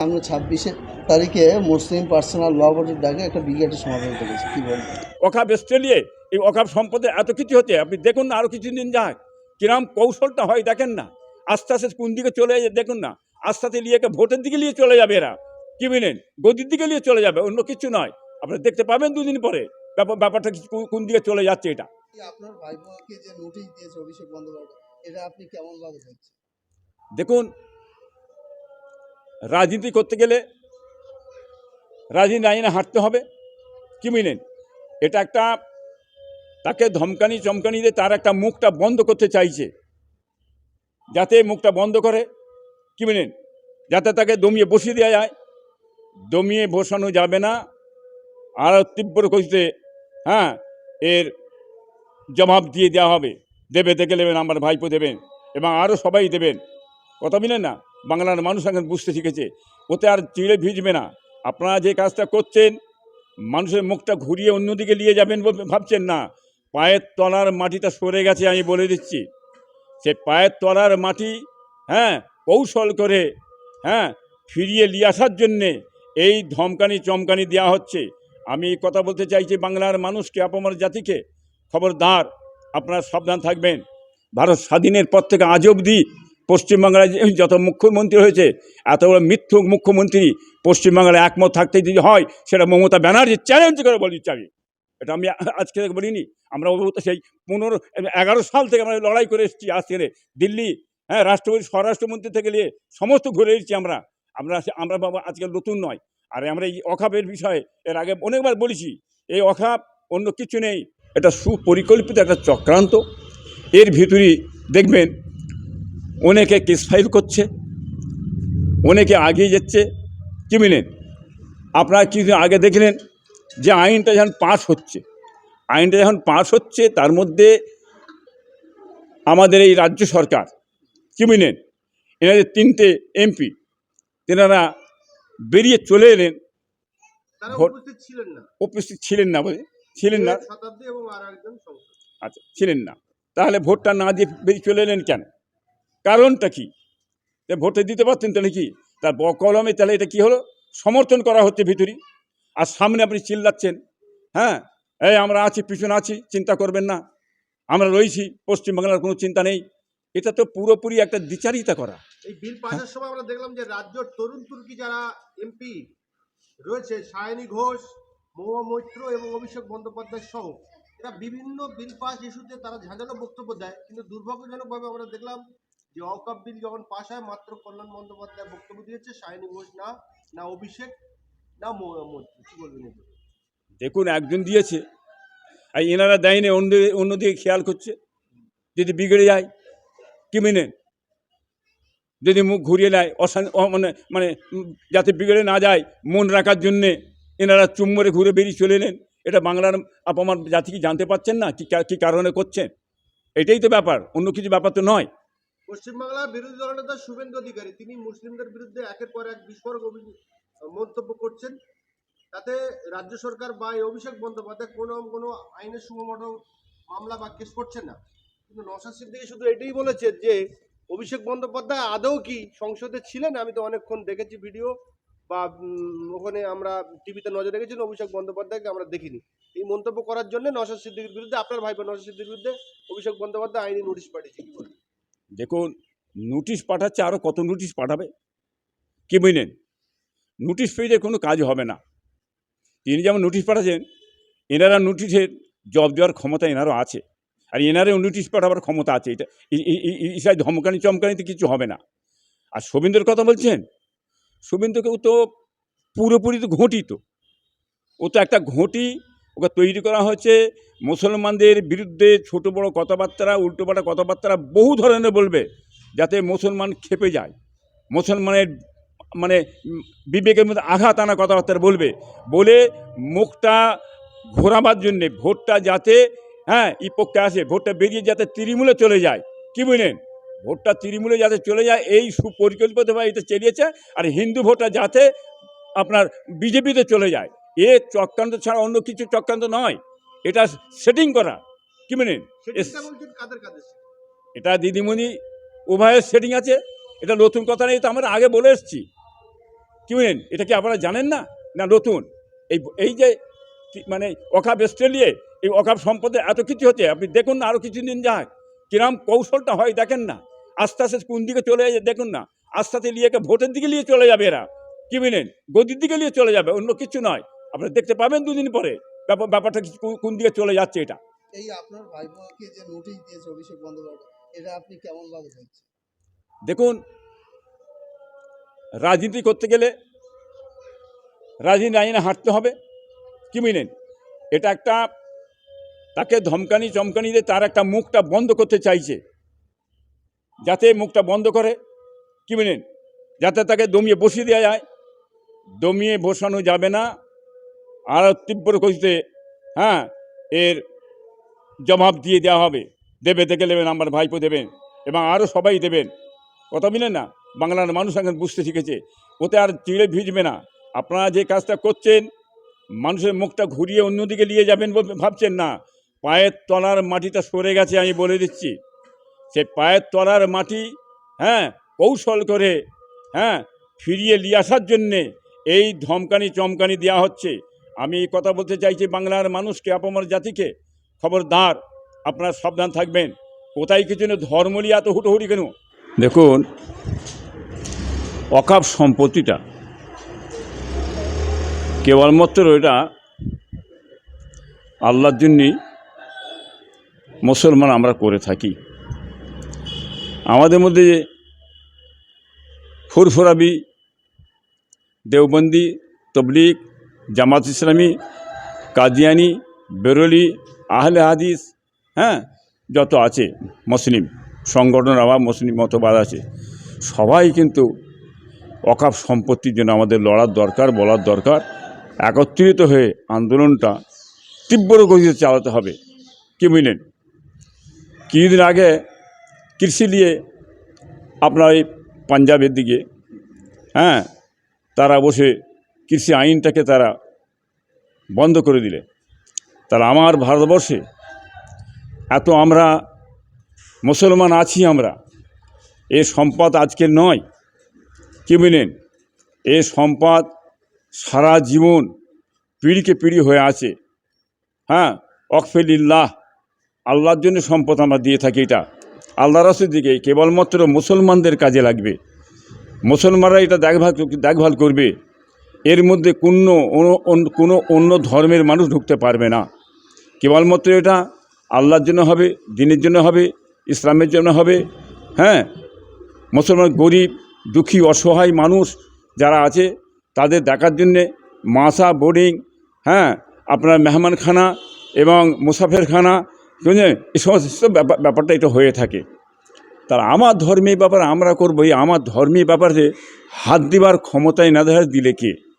সামনে ছাব্বিশে তারিখে মুসলিম পার্সোনাল ল বোর্ডের ডাকে একটা ব্রিগেডের সমাবেশ করেছে। কি বলবেন অকাপ অস্ট্রেলিয়ে এই অকাপ সম্পদে এত কিছু হচ্ছে আপনি দেখুন না আরও কিছুদিন যায়। কিরম কৌশলটা হয় দেখেন না। আস্তে আস্তে কোন দিকে চলে যায় দেখুন না। আস্তে আস্তে নিয়ে ভোটের দিকে নিয়ে চলে যাবে এরা। কি বুঝলেন গদির দিকে নিয়ে চলে যাবে অন্য কিছু নয়। আপনারা দেখতে পাবেন দুদিন পরে ব্যাপার ব্যাপারটা কোন- দিকে চলে যাচ্ছে এটা। আপনার ভাইপোকে যে নোটিশ দিয়েছে অভিষেক বন্দ্যোপাধ্যায় এটা আপনি কেমন ভাবে দেখছেন? দেখুন রাজনীতি করতে গেলে রাজনীতি আইনে হাঁটতে হবে। কি বুঝলেন? এটা একটা তাকে ধমকানি চমকানি দিয়ে তার একটা মুখটা বন্ধ করতে চাইছে। যাতে মুখটা বন্ধ করে। কি বুঝলেন? যাতে তাকে দমিয়ে বসিয়ে দেওয়া যায়। দমিয়ে বসানো যাবে না। আর তীব্র গতিতে হ্যাঁ এর জবাব দিয়ে দেওয়া হবে। দেবে, দেখে নেবেন, আমার ভাইপো দেবেন এবং আরও সবাই দেবেন। কথা মিলেন না? বাংলার মানুষ এখন বুঝতে শিখেছে, ওতে আর চিড়ে ভিজবে না। আপনারা যে কাজটা করছেন, মানুষের মুখটা ঘুরিয়ে অন্যদিকে নিয়ে যাবেন ভাবছেন না। পায়ের তলার মাটিটা সরে গেছে আমি বলে দিচ্ছি। সে পায়ের তলার মাটি হ্যাঁ কৌশল করে হ্যাঁ ফিরিয়ে নিয়ে আসার জন্যে এই ধমকানি চমকানি দেওয়া হচ্ছে। আমি কথা বলতে চাইছি বাংলার মানুষকে, আপনার জাতিকে। খবরদার, আপনারা সাবধান থাকবেন। ভারত স্বাধীনের পর থেকে আজ অবধি পশ্চিমবাংলায় যত মুখ্যমন্ত্রী হয়েছে এত বড় মিথ্যুক মুখ্যমন্ত্রী পশ্চিমবাংলায় একমত থাকতে যদি হয়, সেটা মমতা ব্যানার্জি চ্যালেঞ্জ করে বলে আমি এটা আমি আজকে বলিনি, আমরা সেই পনেরো, এগারো সাল থেকে আমরা লড়াই করে এসেছি আজকে দিল্লি হ্যাঁ রাষ্ট্রপতি, স্বরাষ্ট্রমন্ত্রী থেকে নিয়ে সমস্ত ঘুরে এসেছি আমরা। আমরা আমরা বাবা আজকে নতুন নয়। আর আমরা এই অখাপের বিষয়ে এর আগে অনেকবার বলেছি, এই অখাপ অন্য কিছু নেই। এটা সুপরিকল্পিত একটা চক্রান্ত। এর ভিতরেই দেখবেন অনেকে কেস ফাইল করছে অনেকে আগিয়ে যাচ্ছে। কি মিলেন আপনারা কিছুদিন আগে দেখলেন যে আইনটা যখন পাশ হচ্ছে আইনটা যখন পাশ হচ্ছে তার মধ্যে আমাদের এই রাজ্য সরকার কি মিলেন এনাদের তিনটে এমপি তেনারা বেরিয়ে চলে এলেন। উপস্থিত ছিলেন না। উপস্থিত ছিলেন না বলে ছিলেন না। আচ্ছা ছিলেন না। তাহলে ভোটটা না দিয়ে বেরিয়ে চলে এলেন কেন? কারণটা কি? তা ভোটে দিতে পারতেন তাহলে কি তার কলমে তাহলে এটা কি হলো? সমর্থন করা হচ্ছে ভিতরি। আর সামনে আপনি চিল্লাচ্ছেন হ্যাঁ? এই আমরা আছি পিছনে আছি চিন্তা করবেন না। আমরা রয়েছি পশ্চিমবাংলার কোনো চিন্তা নেই। এটা তো পুরোপুরি একটা দ্বিচারিতা করা। এই বিল পাসের সময় আমরা দেখলাম যে রাজ্যের তরুণ তুর্কি যারা এমপি রয়েছে সায়নী ঘোষ মহুয়া মৈত্র এবং অভিষেক বন্দ্যোপাধ্যায় সহ এরা বিভিন্ন বিল পাস ইস্যুতে তারা ঝাঁঝালো বক্তব্য দেয়। কিন্তু দুর্ভাগ্যজনকভাবে আমরা দেখলাম যে অকাপ বিল যখন পাস হয়, মাত্র কল্যাণ বন্দ্যোপাধ্যায় বক্তব্য দিয়েছে সায়নী ঘোষ না না অভিষেক, না কি বলবেন দেখুন, একজন দিয়েছে। আর এনারা দেয়নি, অন্য, অন্যদিকে খেয়াল করছে। যদি বিগড়ে যায়, কি মেনেন যদি মুখ ঘুরিয়ে নেয়, অশান মানে মানে যাতে বিগড়ে না যায়, মন রাখার জন্যে এনারা চুম্বরে ঘুরে বেরিয়ে চলে এলেন। এটা বাংলার আপামার জাতি কি জানতে পারছেন না? কি কারণে করছেন? এটাই তো ব্যাপার। অন্য কিছু ব্যাপার তো নয়। পশ্চিমবাংলার বিরোধী দলনেতা শুভেন্দু অধিকারী। তিনি মুসলিমদের বিরুদ্ধে একের পর এক বিস্ফোরক মন্তব্য করছেন। তাতে রাজ্য সরকার বা এই অভিষেক বন্দ্যোপাধ্যায় কোনো কোনো আইনের সুমোটো মামলা বা কেস করছেন না। কিন্তু নশা সিদ্দিকি শুধু এটাই বলেছে যে, অভিষেক বন্দ্যোপাধ্যায় আদৌ কি সংসদে ছিলেন? আমি তো অনেকক্ষণ দেখেছি ভিডিও বা ওখানে আমরা টিভিতে নজর রেখেছিলাম, অভিষেক বন্দ্যোপাধ্যায়কে আমরা দেখিনি। এই মন্তব্য করার জন্য নশা সিদ্দিকির বিরুদ্ধে, আপনার ভাইপো নশা সিদ্দিকির বিরুদ্ধে অভিষেক বন্দ্যোপাধ্যায় আইনি নোটিশ পাঠিয়েছে? দেখুন নোটিশ পাঠাচ্ছে আরও কত নোটিশ পাঠাবে? কি বুঝলেন? নোটিশ পেয়ে কোনো কাজ হবে না। তিনি যেমন নোটিশ পাঠাচ্ছেন, এনারা নোটিশের জব দেওয়ার ক্ষমতা এনারও আছে। আর এনারও নোটিশ পাঠাবার ক্ষমতা আছে। এটা ইসাই ধমকানি চমকানিতে কিছু হবে না। আর শুভেন্দুর কথা বলছেন? শুভেন্দুকেও তো পুরোপুরি তো ঘটি তো ও তো একটা ঘটি ওকে তৈরি করা হয়েছে। মুসলমানদের বিরুদ্ধে ছোট বড় কথাবার্তা, উল্টোপাল্টা কথাবার্তা বহু ধরনের বলবে, যাতে মুসলমান খেপে যায়। মুসলমানের মানে বিবেকের মধ্যে আঘাত আনা কথাবার্তা বলবে। বলে মুখটা ঘোরাবার জন্যে, ভোটটা যাতে হ্যাঁ এই পক্ষে আসে, ভোটটা বেরিয়ে যাতে তৃণমূলে চলে যায়। কি বুঝলেন ভোটটা তৃণমূলে যাতে চলে যায়, এই সুপরিকল্পিতভাবে এটা চালিয়েছে, আর হিন্দু ভোটটা যাতে আপনার বিজেপিতে চলে যায়। এ চক্রান্ত ছাড়া অন্য কিছু চক্রান্ত নয়। এটা সেটিং করা। কি কাদের এটা দিদিমণি উভয়ের সেটিং আছে। এটা নতুন কথা নেই তো আমরা আগে বলে এসেছি। কি বুঝলেন এটা কি আপনারা জানেন না? না নতুন। এই এই যে মানে অকাপ অস্ট্রেলিয়ে এই অকাপ সম্পদে এত কিছু হচ্ছে আপনি দেখুন না আরও কিছুদিন যাক কিরাম কৌশলটা হয় দেখেন না। আস্তে আস্তে কোন দিকে চলে যায় দেখুন না। আস্তে আস্তে নিয়ে ভোটের দিকে নিয়ে চলে যাবে এরা। কি বুঝলেন গদির দিকে নিয়ে চলে যাবে অন্য কিছু নয়। আপনারা দেখতে পাবেন দুদিন পরে। ব্যাপার ব্যাপারটা কোন- দিকে চলে যাচ্ছে এটা? এই আপনার যে নোটিশ দিয়েছে অভিষেক বন্দ্যোপাধ্যায় এটা আপনি কেমন ভাবে দেখছেন? দেখুন রাজনীতি করতে গেলে রাজনীতি আইনে হাঁটতে হবে। কি বুঝলেন এটা একটা তাকে ধমকানি চমকানি দিয়ে তার একটা মুখটা বন্ধ করতে চাইছে। যাতে মুখটা বন্ধ করে। কি বুঝলেন যাতে তাকে দমিয়ে বসিয়ে দেওয়া যায়। দমিয়ে বসানো যাবে না। আর তীব্র গতিতে হ্যাঁ এর জবাব দিয়ে দেওয়া হবে। দেবে, দেখে নেবেন, আমার ভাইপো দেবেন এবং আরও সবাই দেবেন। কথা মিলেন না? বাংলার মানুষ এখন বুঝতে শিখেছে, ওতে আর চিড়ে ভিজবে না। আপনারা যে কাজটা করছেন, মানুষের মুখটা ঘুরিয়ে অন্যদিকে নিয়ে যাবেন ভাবছেন না, পায়ের তলার মাটিটা সরে গেছে আমি বলে দিচ্ছি। সে পায়ের তলার মাটি হ্যাঁ কৌশল করে হ্যাঁ ফিরিয়ে নিয়ে আসার জন্যে এই ধমকানি চমকানি দেওয়া হচ্ছে। আমি কথা বলতে চাইছি বাংলার মানুষকে, আপামর জাতিকে। খবরদার, আপনারা সাবধান থাকবেন। কোথায় কিছু না ধর্ম নিয়ে এত হুটোহুটি কেন? দেখুন, অকাপ সম্পত্তিটা কেবলমাত্র এটা আল্লাহর জন্যই মুসলমান আমরা করে থাকি। আমাদের মধ্যে ফুরফুরাবি, দেওবন্দি, তবলিগ জামাত ইসলামী, কাদিয়ানি, বেরলি, আহলে হাদিস হ্যাঁ যত আছে মুসলিম সংগঠন আবার মুসলিম মতবাদ আছে। সবাই কিন্তু অকাপ সম্পত্তির জন্য আমাদের লড়ার দরকার, বলার দরকার। একত্রিত হয়ে আন্দোলনটা তীব্র গতিতে চালাতে হবে। কি বুঝলেন? কিছুদিন আগে কৃষি নিয়ে আপনার এই পাঞ্জাবের দিকে হ্যাঁ তারা বসে কৃষি আইনটাকে তারা বন্ধ করে দিলে। তাহলে আমার ভারতবর্ষে এত আমরা মুসলমান আছি আমরা, এ সম্পদ আজকে নয়, কি বুঝলেন এ সম্পদ সারা জীবন পিড়িকে পিড়ি হয়ে আছে। হ্যাঁ অকফেলিল্লাহ আল্লাহর জন্য সম্পদ আমরা দিয়ে থাকি এটা। আল্লাহ রাসুর দিকে কেবলমাত্র মুসলমানদের কাজে লাগবে। মুসলমানরা এটা দেখভাল দেখভাল করবে। এর মধ্যে কোনো কোনো অন্য ধর্মের মানুষ ঢুকতে পারবে না। কেবলমাত্র এটা আল্লাহর জন্য হবে, দিনের জন্য হবে, ইসলামের জন্য হবে। হ্যাঁ মুসলমান গরিব, দুঃখী, অসহায় মানুষ যারা আছে, তাদের দেখার জন্যে মাসা, বোর্ডিং হ্যাঁ আপনার মেহমানখানা এবং মুসাফেরখানা বুঝলেন এই সমস্ত ব্যাপার ব্যাপারটা এটা হয়ে থাকে। তার আমার ধর্মীয় ব্যাপার আমরা করব, এই আমার ধর্মীয় ব্যাপারে হাত দিবার ক্ষমতায় না দিলে কে?